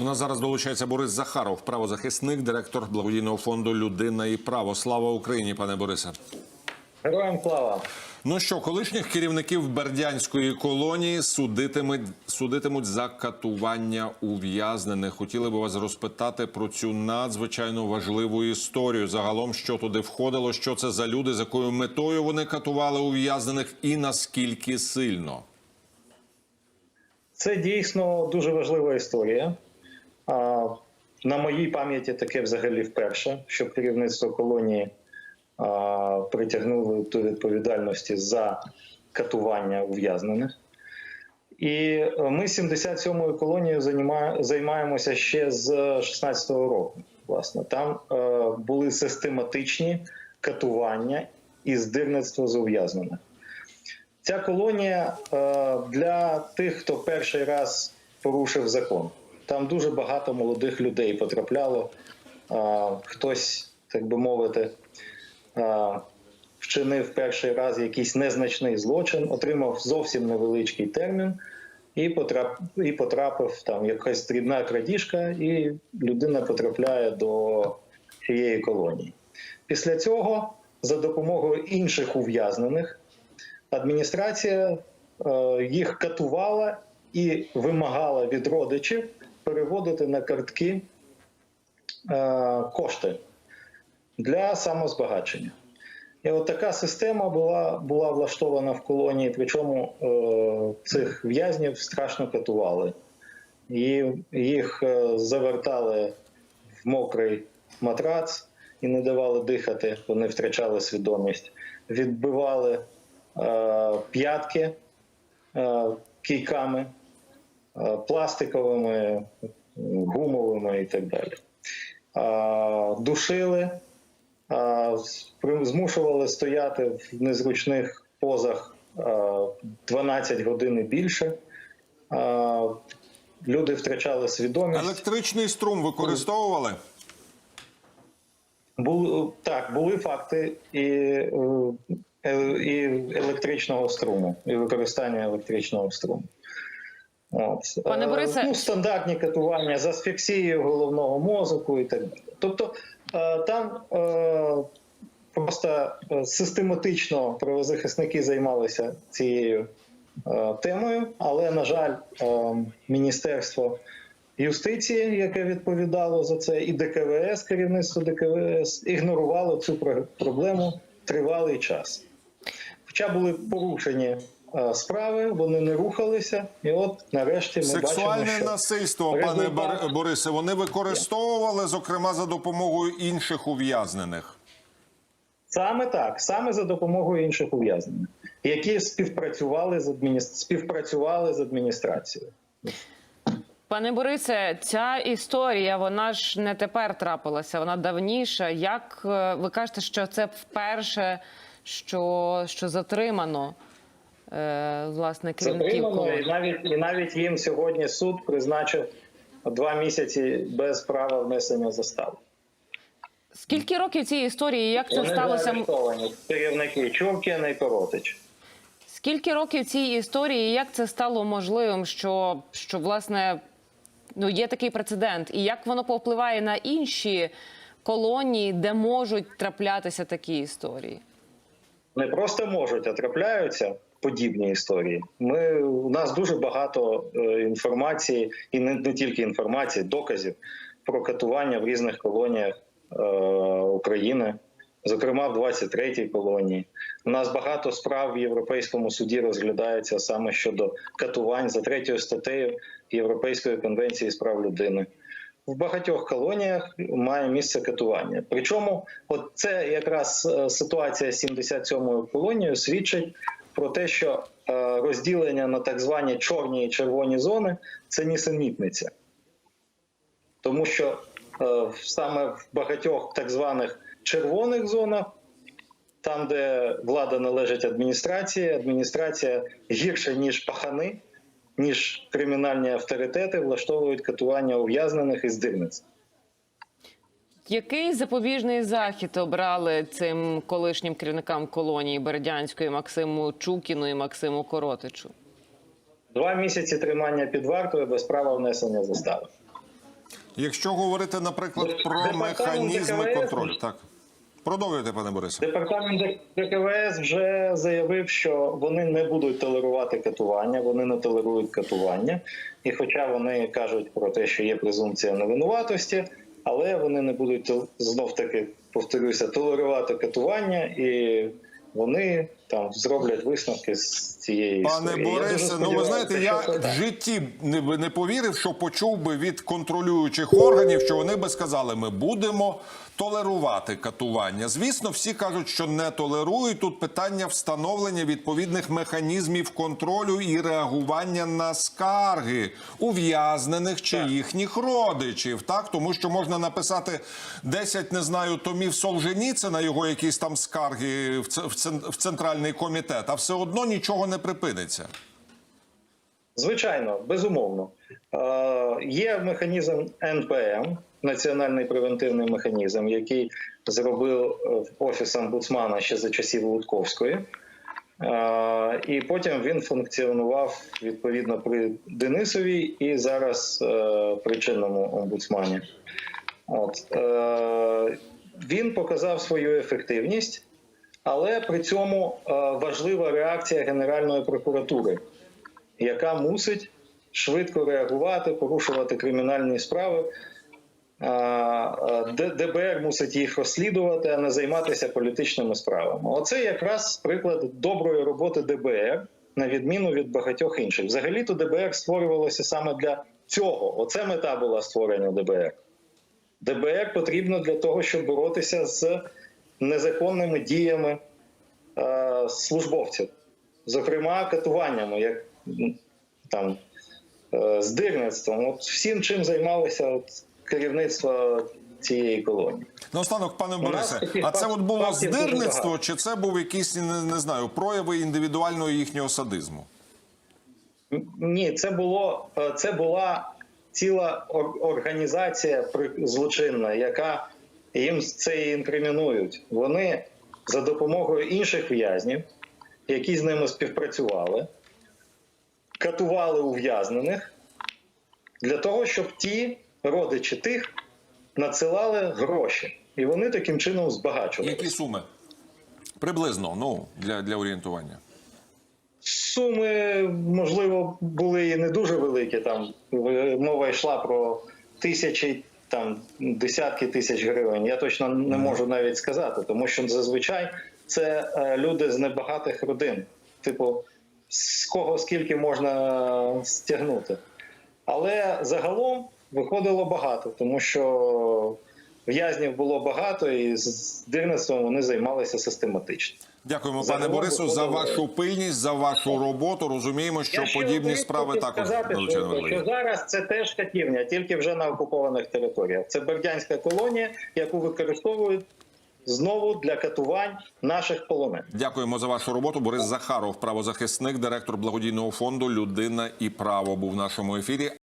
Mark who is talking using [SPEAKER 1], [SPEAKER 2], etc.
[SPEAKER 1] У нас зараз долучається Борис Захаров, правозахисник, директор благодійного фонду Людина і право. Слава Україні, пане Борисе.
[SPEAKER 2] Героям слава.
[SPEAKER 1] Ну що, колишніх керівників бердянської колонії судитимуть, судитимуть за катування ув'язнених. Хотіли би вас розпитати про цю надзвичайно важливу історію. Загалом, що туди входило, що це за люди, з якою метою вони катували ув'язнених, і наскільки сильно.
[SPEAKER 2] Це дійсно дуже важлива історія. На моїй пам'яті таке взагалі вперше, щоб керівництво колонії притягнуло до відповідальності за катування ув'язнених. І е, ми 77-ю колонією займаємося ще з 16-го року. Власне, там е, були систематичні катування і здирництво з ув'язнених. Ця колонія е, для тих, хто перший раз порушив закон. Там дуже багато молодих людей потрапляло. Хтось, так би мовити, вчинив перший раз якийсь незначний злочин, отримав зовсім невеличкий термін і потрап, і потрапив там якась дрібна крадіжка, і людина потрапляє до цієї колонії. Після цього, за допомогою інших ув'язнених, адміністрація е, їх катувала і вимагала від родичів переводити на картки е, кошти для самозбагачення. І от така система була, була влаштована в колонії, причому е, цих в'язнів страшно катували. І їх е, завертали в мокрий матрац і не давали дихати, вони втрачали свідомість, відбивали е, п'ятки е, кійками, пластиковими, гумовими і так далі. Е, душили, е, змушували стояти в незручних позах е, 12 годин і більше. Е, Люди втрачали свідомість.
[SPEAKER 1] Електричний струм використовували?
[SPEAKER 2] Були так, були факти і, е, е, і електричного струму, і використання електричного струму. От.
[SPEAKER 3] Пане
[SPEAKER 2] Е,
[SPEAKER 3] Борисе-
[SPEAKER 2] ну, стандартні катування з асфіксією головного мозку і так далі. Тобто е, там е, просто систематично правозахисники займалися цією темою, але, на жаль, Міністерство юстиції, яке відповідало за це, і ДКВС, керівництво ДКВС, ігнорувало цю про- проблему тривалий час. Хоча були порушені справи, вони не рухалися, і от нарешті ми
[SPEAKER 1] Сексуальне
[SPEAKER 2] бачимо, що
[SPEAKER 1] насильство, пане
[SPEAKER 2] результат-
[SPEAKER 1] Бар- Борисе, вони використовували, зокрема, за допомогою інших ув'язнених.
[SPEAKER 2] саме так, саме за допомогою інших ув'язнених, які співпрацювали з адміні... співпрацювали з адміністрацією.
[SPEAKER 3] Пане Борисе, ця історія вона ж не тепер трапилася, вона давніша. Як е, ви кажете, що це вперше, що, що затримано е, власне керівників
[SPEAKER 2] Затримано, і навіть і навіть їм сьогодні суд призначив два місяці без права внесення застави.
[SPEAKER 3] Скільки років цій історії? Як це
[SPEAKER 2] Вони
[SPEAKER 3] сталося?
[SPEAKER 2] керівники Чуркін і Коротич.
[SPEAKER 3] Скільки років цій історії? Як це стало можливим? Що, що власне ну є такий прецедент, і як воно повпливає на інші колонії, де можуть траплятися такі історії?
[SPEAKER 2] не просто можуть, а трапляються подібні історії. Ми у нас дуже багато е, інформації, і не, не тільки інформації, доказів про катування в різних колоніях е, України, зокрема в 23-й колонії. У нас багато справ в Європейському суді розглядається саме щодо катувань за третьою статтею Європейської конвенції з прав людини. В багатьох колоніях має місце катування. Причому, от це якраз е, ситуація з 77-ю колонією свідчить про те, що е, розділення на так звані чорні і червоні зони це нісенітниця. Тому що е, саме в багатьох так званих червоних зонах, там, де влада належить адміністрації, адміністрація гірше, ніж пахани, ніж кримінальні авторитети, влаштовують катування ув'язнених і здирництва.
[SPEAKER 3] Який запобіжний захід обрали цим колишнім керівникам колонії Бердянської Максиму Чукіну і Максиму Коротичу?
[SPEAKER 2] Два місяці тримання під вартою без права внесення застави.
[SPEAKER 1] Якщо говорити, наприклад, про механізми
[SPEAKER 2] ДКВС
[SPEAKER 1] контролю, так продовжуйте, пане Борисе.
[SPEAKER 2] Департамент ДКВС вже заявив, що вони не будуть толерувати катування, вони не толерують катування. І хоча вони кажуть про те, що є презумпція невинуватості, але вони не будуть знов таки повторюся, толерувати катування, і вони там зроблять висновки з цієї
[SPEAKER 1] Пане
[SPEAKER 2] історії.
[SPEAKER 1] Борисе, ну ви знаєте, я в
[SPEAKER 2] так.
[SPEAKER 1] житті не, не повірив, що почув би від контролюючих органів, що вони би сказали, ми будемо толерувати катування. Звісно, всі кажуть, що не толерують. Тут питання встановлення відповідних механізмів контролю і реагування на скарги ув'язнених чи їхніх родичів. Так, тому що можна написати 10, не знаю, томів Солженіцина, його якісь там скарги в в цен- в комітет, а все одно нічого не припиниться.
[SPEAKER 2] Звичайно, безумовно. Е, є механізм НПМ, національний превентивний механізм, який зробив е, офіс омбудсмана ще за часів Лутковської. Е, і потім він функціонував відповідно при Денисові і зараз е, при чинному омбудсмані. От, е, він показав свою ефективність, але при цьому е, важлива реакція Генеральної прокуратури яка мусить швидко реагувати, порушувати кримінальні справи. Д- ДБР мусить їх розслідувати, а не займатися політичними справами. Оце якраз приклад доброї роботи ДБР, на відміну від багатьох інших. Взагалі-то ДБР створювалося саме для цього. Оце мета була створення ДБР. ДБР потрібно для того, щоб боротися з незаконними діями е, службовців, зокрема катуваннями, як там е, здирництвом. От всім, чим займалося от, керівництво цієї колонії.
[SPEAKER 1] Наостанок, пане Борисе, а це от було здирництво, чи це був якийсь не, не знаю прояви індивідуального їхнього садизму?
[SPEAKER 2] Ні, це було е, це була ціла організація злочинна, яка їм це і інкримінують. Вони за допомогою інших в'язнів, які з ними співпрацювали, катували ув'язнених для того, щоб ті родичі тих надсилали гроші, і вони таким чином збагачувалися.
[SPEAKER 1] Які суми? Приблизно, ну для, для орієнтування.
[SPEAKER 2] Суми, можливо, були і не дуже великі. Там е, мова йшла про тисячі, там десятки тисяч гривень. Я точно не можу навіть сказати, тому що зазвичай це е, люди з небагатих родин. Типу, з кого скільки можна стягнути. Але загалом виходило багато, тому що в'язнів було багато, і з дирництвом вони займалися систематично.
[SPEAKER 1] Дякуємо, пане Борису, за вашу пильність, за вашу роботу. Розуміємо, що
[SPEAKER 2] Я
[SPEAKER 1] подібні справи також
[SPEAKER 2] сказати, що зараз це теж катівня, тільки вже на окупованих територіях. Це бердянська колонія, яку використовують знову для катувань наших полонених.
[SPEAKER 1] Дякуємо за вашу роботу. Борис Захаров, правозахисник, директор благодійного фонду Людина і право був в нашому ефірі.